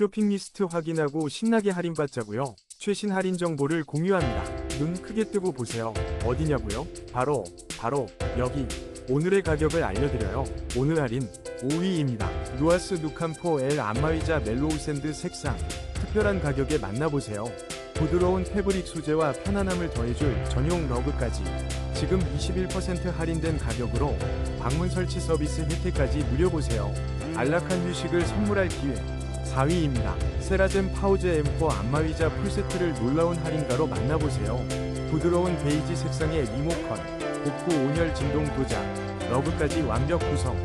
쇼핑 리스트 확인하고 신나게 할인받자고요. 최신 할인 정보를 공유합니다. 눈 크게 뜨고 보세요. 어디냐고요? 바로 바로 여기. 오늘의 가격을 알려드려요. 오늘 할인 5위입니다. 누아스 누칸포 L 안마의자 멜로우 샌드 색상 특별한 가격에 만나보세요. 부드러운 패브릭 소재와 편안함을 더해줄 전용 러그까지 지금 21% 할인된 가격으로 방문 설치 서비스 혜택까지 누려보세요. 안락한 휴식을 선물할 기회 4위입니다. 세라젬 파우제 M4 안마의자 풀세트를 놀라운 할인가로 만나보세요. 부드러운 베이지 색상의 리모컨, 복부 온열 진동 도작, 러그까지 완벽 구성.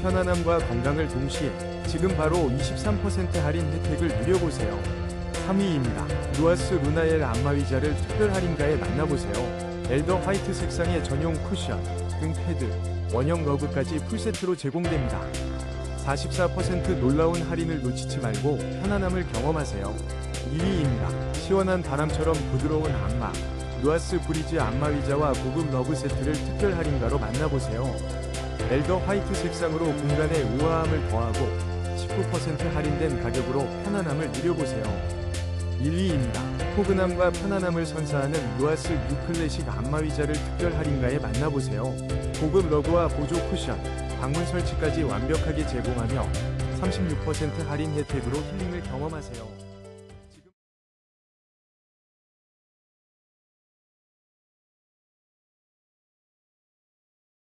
편안함과 건강을 동시에 지금 바로 23% 할인 혜택을 누려보세요. 3위입니다. 누아스 루나엘 안마의자를 특별 할인가에 만나보세요. 엘더 화이트 색상의 전용 쿠션, 등 패드, 원형 러그까지 풀세트로 제공됩니다. 44% 놀라운 할인을 놓치지 말고 편안함을 경험하세요. 2위입니다. 시원한 바람처럼 부드러운 안마, 누아스 브리즈 안마의자와 고급 러브 세트를 특별 할인가로 만나보세요. 엘더 화이트 색상으로 공간에 우아함을 더하고 19% 할인된 가격으로 편안함을 누려보세요. 1위입니다. 포근함과 편안함을 선사하는 누아스 뉴클래식 안마의자를 특별 할인가에 만나보세요. 고급 러그와 보조 쿠션, 방문 설치까지 완벽하게 제공하며 36% 할인 혜택으로 힐링을 경험하세요.